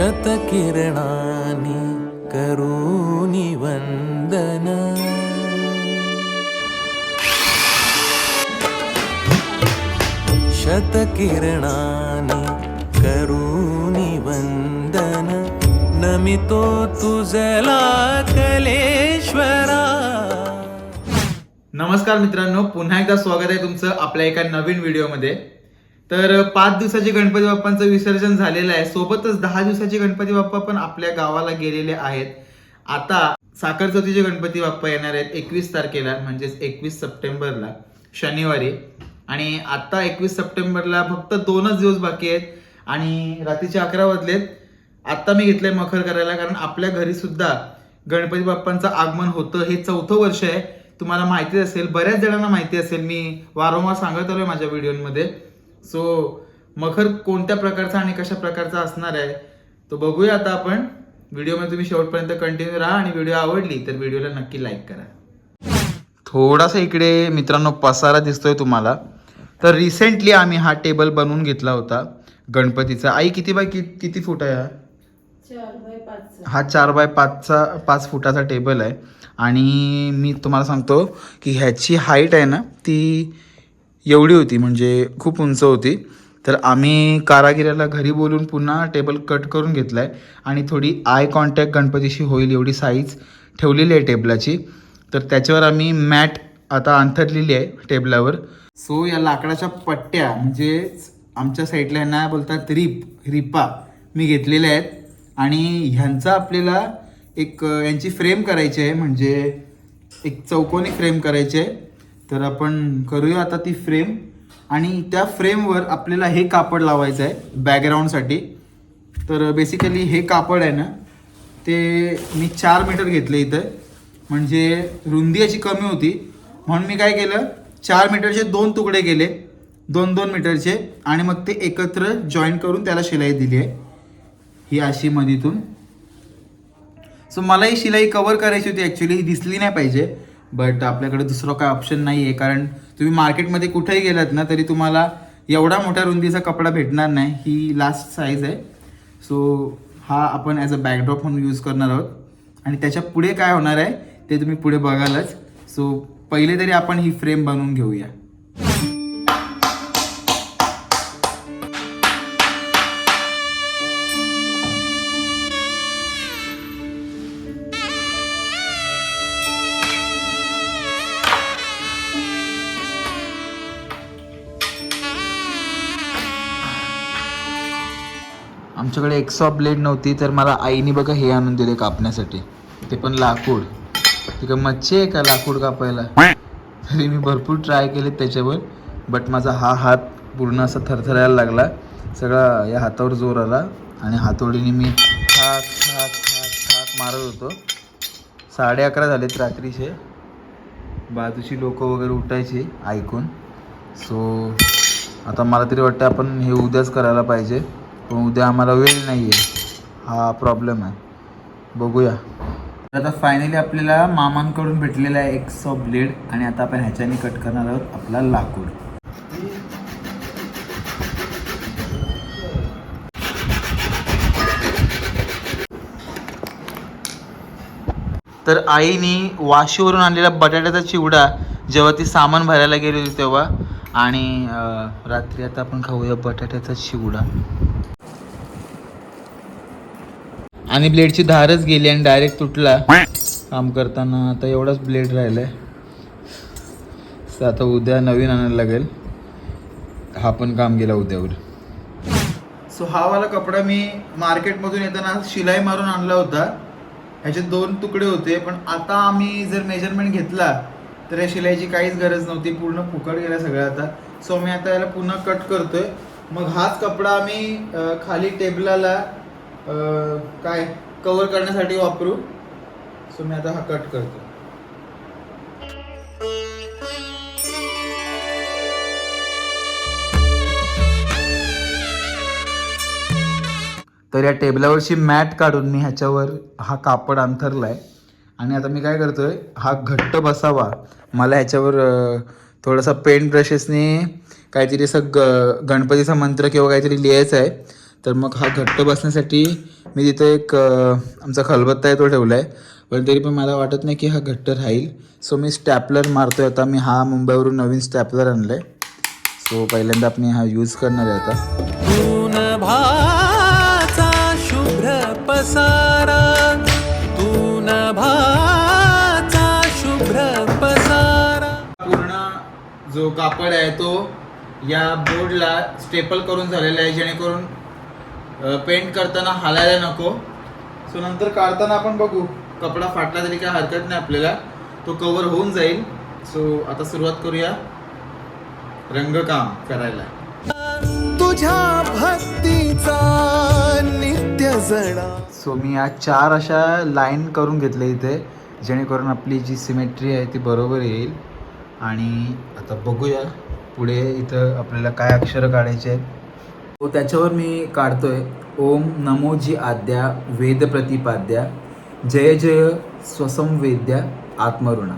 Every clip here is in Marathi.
शतकिरणानि करूनि वन्दन। शतकिरणानि करूनि वन्दन। नमितो तुझला कलेश्वरा नमस्कार मित्रांनो पुन्हा एकदा स्वागत आहे तुमचं आपल्या एका नवीन व्हिडिओमध्ये. तर पाच दिवसाचे गणपती बाप्पांचं विसर्जन झालेलं आहे. सोबतच दहा दिवसाचे गणपती बाप्पा पण आपल्या गावाला गेलेले आहेत. आता साखर चौथीचे गणपती बाप्पा येणार आहेत एकवीस तारखेला म्हणजेच एकवीस सप्टेंबरला शनिवारी. आणि आता एकवीस सप्टेंबरला फक्त दोनच दिवस बाकी आहेत आणि रात्रीचे अकरा वाजलेत. आता मी घेतलंय मखर करायला कारण आपल्या घरी सुद्धा गणपती बाप्पांचं आगमन होतं. हे चौथं वर्ष आहे. तुम्हाला माहिती असेल बऱ्याच जणांना माहिती असेल. मी वारंवार सांगत आलोय माझ्या व्हिडिओमध्ये. सो मखर कोणत्या प्रकारचा आणि कशा प्रकारचा असणार आहे तो बघूया आता आपण. व्हिडिओमध्ये तुम्ही शेवटपर्यंत कंटिन्यू राहा आणि व्हिडिओ आवडली तर व्हिडिओला नक्की लाईक करा. थोडासा इकडे मित्रांनो पसारा दिसतोय तुम्हाला. तर रिसेंटली आम्ही हा टेबल बनवून घेतला होता गणपतीचा. आई किती बाय कि, किती फूट आहे हा? चार बाय पाच हा चार बाय पाचचा पाच फुटाचा टेबल आहे. आणि मी तुम्हाला सांगतो की ह्याची हाईट आहे ना ती एवढी होती म्हणजे खूप उंच होती. तर आम्ही कारागिराला घरी बोलून पुन्हा टेबल कट करून घेतला आहे आणि थोडी आय कॉन्टॅक्ट गणपतीशी होईल एवढी साईज ठेवलेली आहे टेबलाची तर त्याच्यावर आम्ही मॅट आता अंथरलेली आहे टेबलावर सो या लाकडाच्या पट्ट्या म्हणजे आमच्या साईडला यांना बोलतात रिप रिपा मी घेतलेल्या आहेत. आणि ह्यांचा आपल्याला एक यांची फ्रेम करायची आहे म्हणजे एक चौकोनी फ्रेम करायची आहे. तर आपण करूया आता ती फ्रेम. आणि त्या फ्रेमवर आपल्याला हे कापड लावायचं आहे बॅकग्राऊंडसाठी तर बेसिकली हे कापड आहे ना ते मी चार मीटर घेतलं इथं. म्हणजे रुंदी अशी कमी होती. म्हणून मी काय केलं चार मीटरचे दोन तुकडे केले. दोन दोन मीटरचे आणि मग ते एकत्र जॉईन करून त्याला शिलाई दिली आहे. ही अशी मधीतून. सो मला ही शिलाई कवर करायची होती ॲक्च्युली ही दिसली नाही पाहिजे. बट आपल्याकडे दुसरं काय ऑप्शन नाही आहे कारण तुम्ही मार्केटमध्ये कुठेही गेलात ना तरी तुम्हाला एवढा मोठ्या रुंदीचा कपडा भेटणार नाही. ही लास्ट साईज आहे. सो हा आपण ॲज अ बॅकड्रॉप म्हणून यूज करणार आहोत. आणि त्याच्या पुढे काय होणार आहे ते तुम्ही पुढे बघालच. सो पहिले तरी आपण ही फ्रेम बनवून घेऊया. आमच्याकडे एक्सॉ ब्लेड नव्हती तर मला आईने बघा हे आणून दिले कापण्यासाठी. ते पण लाकूड. तिकडे मच्छी आहे का लाकूड कापायला? तरी मी भरपूर ट्राय केले त्याच्यावर बट माझा हा हात पूर्ण असा थरथरायला लागला. सगळा या हातावर जोर आला आणि हातोडीने मी थाक थाक थाक थाक मारत होतो. साडे अकरा झालेत रात्रीचे. बाजूची लोकं वगैरे उठायची ऐकून. सो आता मला तरी वाटतं आपण हे उद्याच करायला पाहिजे. पण उद्या आम्हाला वेळ नाही आहे हा प्रॉब्लेम आहे. बघूया. आता फायनली आपल्याला मामांकडून भेटलेला आहे एक सॉ ब्लेड आणि आता आपण ह्याच्याने कट करणार आहोत आपला लाकूड. तर आईने वाशीवरून आणलेला बटाट्याचा चिवडा जेव्हा ती सामान भरायला गेली होती तेव्हा आणि रात्री आता आपण खाऊया बटाट्याचा चिवडा. आणि ब्लेडची धारच गेली आणि डायरेक्ट तुटला. काम करताना आता एवढाच ब्लेड राहिलाय. तर आता उद्या नवीन आणायला लागेल. हा पण काम गेला उद्यावर. सो हा वाला कपडा मी मार्केटमधून येताना शिलाई मारून आणला होता. ह्याचे दोन तुकडे होते पण आता आम्ही जर मेजरमेंट घेतला तर या शिलाईची काहीच गरज नव्हती. पूर्ण फुकट गेला सगळं आता. सो मी आता याला पुन्हा कट करतोय. मग हाच कपडा आम्ही खाली टेबलाला काय कव्हर करण्यासाठी वापरू? सो मी आता हा कट करतो. तर या टेबलावरची मॅट काढून मी ह्याच्यावर हा कापड अंथरलाय. आणि आता मी काय करतोय हा घट्ट बसावा. मला ह्याच्यावर थोडासा पेंट ब्रशेसने काहीतरी असं ग गणपतीचा मंत्र किंवा काहीतरी लिहायचं आहे तर मग हा घट्ट बसण्यासाठी मी तिथे एक आमचा खलबत्ता आहे तो ठेवला आहे पण तरी पण मला वाटत नाही की हा घट्ट राहील. सो मी स्टॅपलर मारतोय आता. मी हा मुंबईवरून नवीन स्टॅपलर आणलं आहे सो पहिल्यांदा आपण हा यूज करणार आहे आता. शुभ्र पसारा. तून भाचा शुभ्र पसारा. पूर्ण जो कापड आहे तो या बोर्डला स्टेपल करून झालेला आहे जेणेकरून पेंट करताना हालायला नको. सो नंतर काढताना आपण बघू. कपडा फाटला तरी काय हरकत नाही आपल्याला. तो कवर होऊन जाईल. सो आता सुरुवात करूया. रंगकाम करायला. तुझ्या भक्तीचा नित्य जणा सो मी या चार अशा लाईन करून घेतल्या इथे जेणेकरून आपली जी सिमेट्री आहे ती बरोबर येईल. आणि आता बघूया पुढे इथं आपल्याला काय अक्षरं काढायचे आहेत. त्याच्यावर मी काढतोय. ओम नमो जी आद्या वेद प्रतिपाद्या जय जय स्वसंवेद्या आत्मरुणा.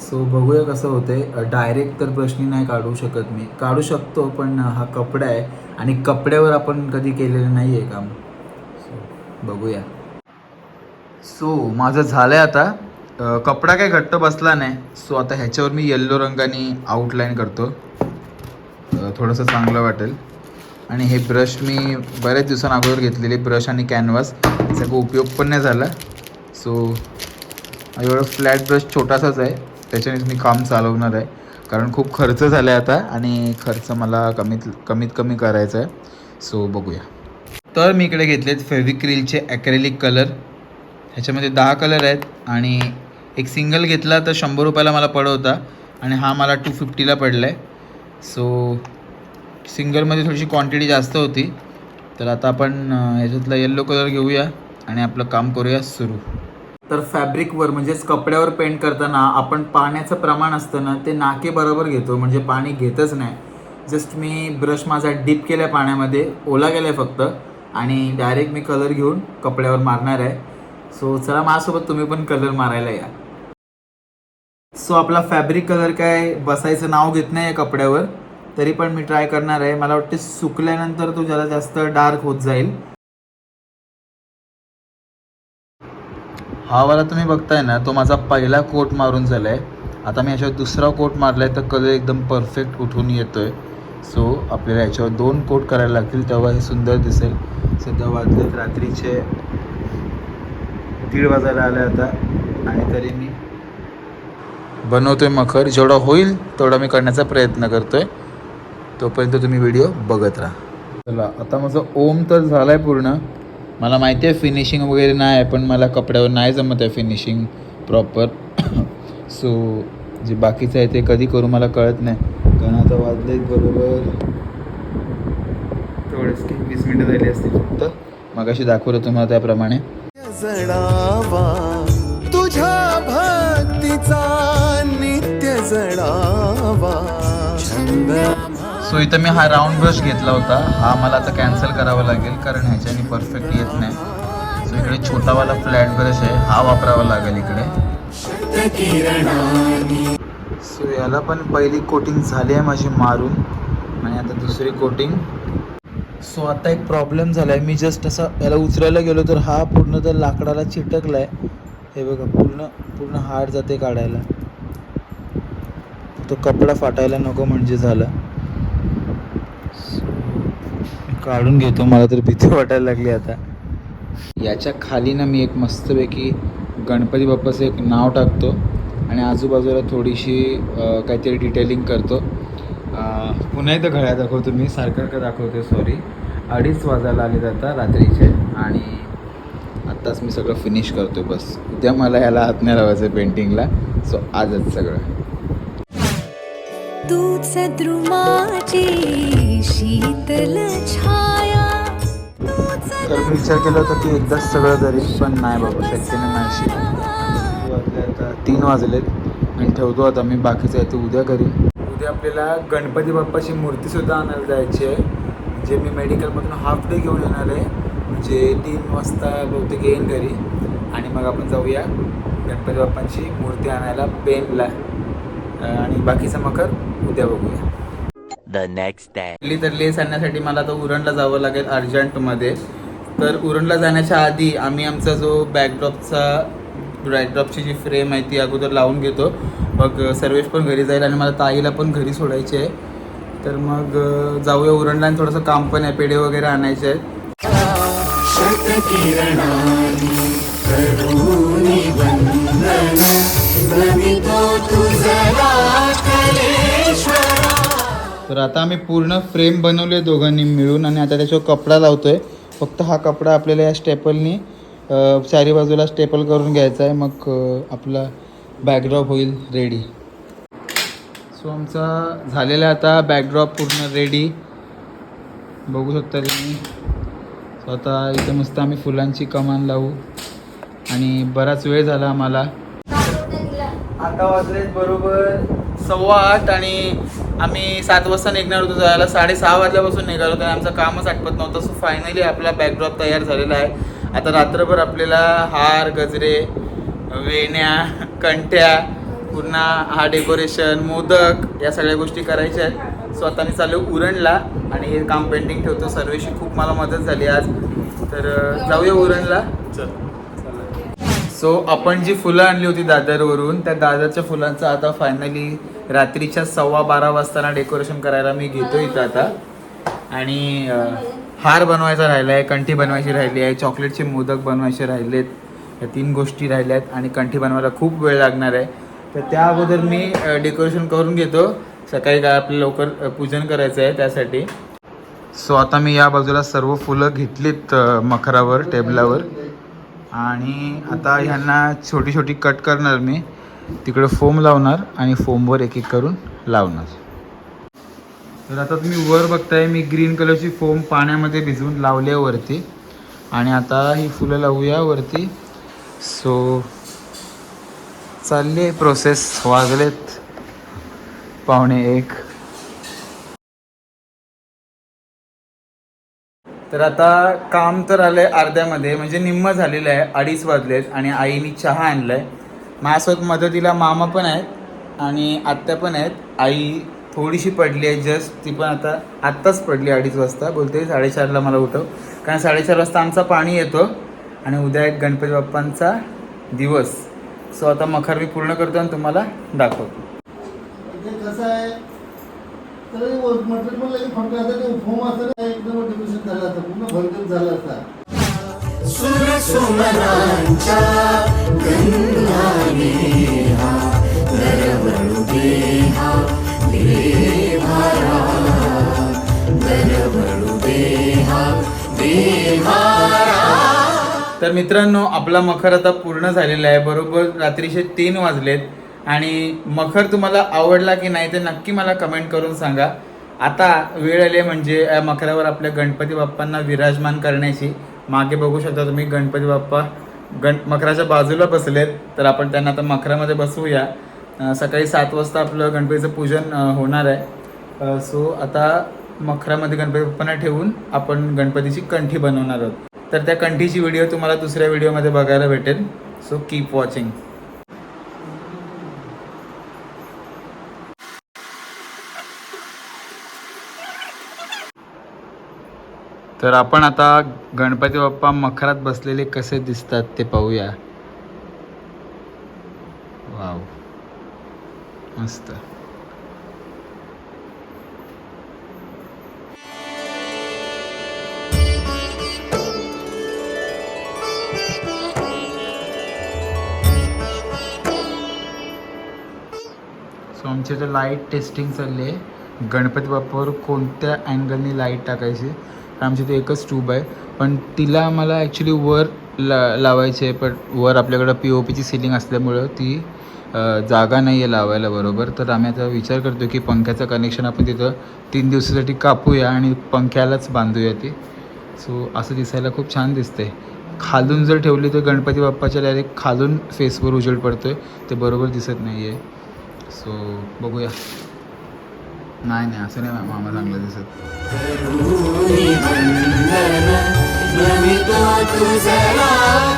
सो बघूया कसं होतंय. डायरेक्ट तर प्रश्नी नाही काढू शकत मी. काढू शकतो पण हा कपडा आहे आणि कपड्यावर आपण कधी केलेलं नाही आहे काम बघूया. सो माझं झालंय आता. कपडा काही घट्ट बसला नाही. सो आता ह्याच्यावर मी येल्लो रंगाने आउटलाईन करतो. थोडंसं चांगलं वाटेल. आणि हे ब्रश मी बऱ्याच दिवसांअगोदर घेतलेले ब्रश आणि कॅनव्हास त्याचा उपयोग पण नाही झाला. सो एवढं फ्लॅट ब्रश छोटासाच आहे. त्याच्यानेच मी काम चालवणार आहे. कारण खूप खर्च झाला आहे आता आणि खर्च मला कमीत कमीत कमी करायचा आहे. सो बघूया. तर मी इकडे घेतलेत फेविक्रिलचे ॲक्रेलिक कलर ह्याच्यामध्ये दहा कलर आहेत आणि एक सिंगल घेतला तर शंभर रुपयाला मला पडवता. आणि हा मला टू फिफ्टीला पडला आहे सो सिंगलमध्ये थोडीशी क्वांटिटी जास्त होती. तर आता आपण याच्यातला ह्याच्यातला येल्लो कलर घेऊया आणि आपलं काम करूया सुरू. तर फॅब्रिकवर म्हणजेच कपड्यावर पेंट करताना आपण पाण्याचं प्रमाण असतं ना ते नाके बरोबर घेतो म्हणजे पाणी घेतच नाही. जस्ट मी ब्रश माझा डीप केला आहे पाण्यामध्ये ओला गेला आहे फक्त आणि डायरेक्ट मी कलर घेऊन कपड्यावर मारणार आहे. सो चला माझ्यासोबत तुम्ही पण कलर मारायला या. सो आपला फॅब्रिक कलर काय? बसायचं नाव घेत नाही आहे कपड्यावर. तरी पण मी ट्राय करणार आहे. मला वाटते सुकल्यानंतर तो जरा जास्त डार्क होत जाईल. हा वाला तुम्ही बघताय ना तो माझा पहिला कोट मारून झाला आहे आता मी याच्यावर दुसरा कोट मारला आहे तर कलर एकदम परफेक्ट उठून येतो आहे सो आपल्याला याच्यावर दोन कोट करायला लागतील तेव्हा हे सुंदर दिसेल. सध्या वाजलेत रात्रीचे दीड वाजायला आले आता. आणि तरी मी बनवतोय मखर. जेवढा होईल तेवढा मी करण्याचा प्रयत्न करतोय. तोपर्यंत तुम्ही व्हिडिओ बघत राहा. चला आता माझं ओम तर झालं आहे पूर्ण. मला माहिती आहे फिनिशिंग वगैरे नाही आहे पण मला कपड्यावर नाही जमत आहे फिनिशिंग प्रॉपर सो जे बाकीचं आहे ते कधी करू मला कळत नाही. कारण आता वाजले बरोबर. थोडेच की वीस मिनटं झाली असतील फक्त. मग अशी दाखवलं तुम्हाला त्याप्रमाणे. तुझ्या भक्तीचा नित्य जडावा छंद सो इथं मी हा राऊंड ब्रश घेतला होता. हा मला आता कॅन्सल करावा लागेल कारण ह्याच्याने परफेक्ट येत नाही. सो इकडे छोटावाला फ्लॅट ब्रश आहे. हा वापरावा लागेल इकडे. सो याला पण पहिली कोटिंग झाली आहे माझी मारून. आणि आता दुसरी कोटिंग सो आता एक प्रॉब्लेम झाला आहे मी जस्ट असं याला उचलायला गेलो तर हा पूर्ण तर लाकडाला चिटकला आहे हे बघा पूर्ण पूर्ण हार्ड जाते काढायला. तो कपडा फाटायला नको म्हणजे झालं मी काढून घेतो मला तर भीती वाटायला लागली आता. याच्या खाली ना मी एक मस्तपैकी गणपती बाप्पाचं एक नाव टाकतो आणि आजूबाजूला थोडीशी काहीतरी डिटेलिंग करतो. पुन्हा एकदा घड्या दाखवतो मी सारखं का दाखवतो सॉरी अडीच वाजायला आले आता रात्रीचे आणि आत्ताच मी सगळं फिनिश करतो बस. उद्या मला ह्याला हात नाही लावायचं पेंटिंगला सो आजच सगळं. तूच द्रुमाची शीतल छाया. तर मी विचार केला होता की एकदाच सगळं घरी पण नाही बाबा शक्य नाही माझी आता तीन वाजलेत आणि ठेवतो आता मी बाकीचं आहे ते उद्या करीन उद्या आपल्याला गणपती बाप्पाची मूर्तीसुद्धा आणायला जायची आहे. जे मी मेडिकलमधून हाफ डे घेऊन येणार आहे. म्हणजे तीन वाजता बहुतेक येईन घरी. आणि मग आपण जाऊया गणपती बाप्पांची मूर्ती आणायला पेनला आणि बाकीचं मकर उद्या बघूया. The next day. इडली तर लेस आणण्यासाठी मला आता उरणला जावं लागेल अर्जंटमध्ये. तर उरणला जाण्याच्या आधी आम्ही आमचा जो बॅकड्रॉपचा बॅकड्रॉपची जी फ्रेम आहे ती अगोदर लावून घेतो. मग सर्वेश पण घरी जाईल आणि मला ताईला पण घरी सोडायची आहे. तर मग जाऊया उरणला आणि थोडंसं काम पण आहे पेढे वगैरे आणायचे आहेत. तर आता आम्ही पूर्ण फ्रेम बनवले दोघांनी मिळून आणि आता त्याच्यावर कपडा लावतो आहे फक्त हा कपडा आपल्याला या स्टेपलनी चारी बाजूला स्टेपल करून घ्यायचा आहे. मग आपला बॅकड्रॉप होईल रेडी सो आमचा झालेला आता बॅकड्रॉप पूर्ण रेडी बघू शकता तुम्ही. सो आता इथं मस्त आम्ही फुलांची कमान लावू. आणि बराच वेळ झाला आम्हाला. आता वाजलेत बरोबर सव्वा आठ आणि आम्ही सात वाजता निघणार होतो जायला. साडेसहा वाजल्यापासून निघालो होतो आणि आमचं कामच आटपत नव्हतं. सो फायनली आपला बॅकड्रॉप तयार झालेला आहे. आता रात्रभर आपल्याला हार गजरे वेण्या कंट्या पुन्हा हा डेकोरेशन मोदक या सगळ्या गोष्टी करायच्या आहेत. सो आता मी चालू उरणला आणि हे काम पेंटिंग ठेवतो. सर्वेशी खूप मला मदत झाली आज. तर जाऊया उरणला. चल. सो आपण जी फुलं आणली होती दादरवरून त्या दादरच्या फुलांचं आता फायनली रात्रीच्या सव्वा बारा वाजताना डेकोरेशन करायला मी घेतो इथं आता. आणि हार बनवायचा राहिला आहे कंठी बनवायची राहिली आहे चॉकलेटचे मोदक बनवायचे राहिलेत या तीन गोष्टी राहिल्या आहेत आणि कंठी बनवायला खूप वेळ लागणार आहे. तर त्या अगोदर मी डेकोरेशन करून घेतो. सकाळी काय आपलं लवकर पूजन करायचं आहे त्यासाठी. सो आता मी या बाजूला सर्व फुलं घेतलीत मखरावर टेबलावर. आणि आता ह्यांना छोटी छोटी कट करणार मी. तिकडे फोम लावणार आणि फोमवर एक एक करून लावणार. तर आता तुम्ही वर बघताय मी ग्रीन कलरची फोम पाण्यामध्ये भिजवून लावली आहे वरती. आणि आता ही फुलं लावूया वरती. सो चालली आहे प्रोसेस वाजलेत पावणे एक. तर आता काम तर आलंय अर्ध्यामध्ये म्हणजे निम्म झालेलं आहे अडीच वाजलेत आणि आईने चहा आणलाय. माझ्यासोबत मदतीला मामा पण आहेत आणि आत्या पण आहेत. आई थोडीशी पडली आहे जस्ट ती पण आता आत्ताच पडली अडीच वाजता. बोलते साडेचारला मला उठव. कारण साडेचार वाजता आमचा पाणी येतो आणि उद्या एक गणपती बाप्पांचा दिवस. सो आता मखर मी पूर्ण करतो आणि तुम्हाला दाखवतो. कसं आहे? तर मटेरियल पण लगेच फक्त आता ते फोम असं एकदम डेकोरेशन झालं असतं. पूर्ण भरगत झालं असतं. तर मित्रांनो आपला मखर आता पूर्ण झालेला आहे. बरोबर रात्रीचे तीन वाजलेत. आणि मखर तुम्हाला आवडला की नाही ते नक्की मला कमेंट करून सांगा. आता वेळ आली म्हणजे या मखरावर आपल्या गणपती बाप्पांना विराजमान करण्याची. मागे बघू शकता तुम्ही गणपती बाप्पा. गण मकराच्या बाजूला बसलेत. तर आपण त्यांना आता मखरामध्ये बसवूया. सकाळी सात वाजता आपलं गणपतीचं पूजन होणार आहे. सो आता मखरामध्ये गणपती बाप्पांना ठेवून आपण गणपतीची कंठी बनवणार आहोत. तर त्या कंठीची व्हिडिओ तुम्हाला दुसऱ्या व्हिडिओमध्ये बघायला भेटेल. सो कीप वॉचिंग तर आपण आता गणपती बाप्पा मखरात बसलेले कसे दिसतात ते पाहूया. वाव. मस्त. सो आमची इथे लाइट टेस्टिंग चालली आहे. गणपती बाप्पावर कोणत्या अँगलनी लाइट टाकायची? आमच्या इथे एकच ट्यूब आहे. पण तिला मला ॲक्च्युली वर ला लावायची आहे पण वर आपल्याकडं पी ओ पीची सिलिंग असल्यामुळं ती जागा नाही आहे लावायला बरोबर. तर आम्ही आता विचार करतो की पंख्याचं कनेक्शन आपण तिथं तीन दिवसासाठी कापूया आणि पंख्यालाच बांधूया ती. सो असं दिसायला खूप छान दिसते खालून जर ठेवली तर गणपती बाप्पाच्या डायरेक्ट खालून फेसवर उजेड आहे ते बरोबर दिसत नाही आहे सो बघूया. नाही नाही असं नाही मामा चांगलं दिसत.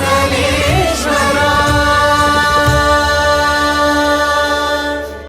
कलेश्वरा.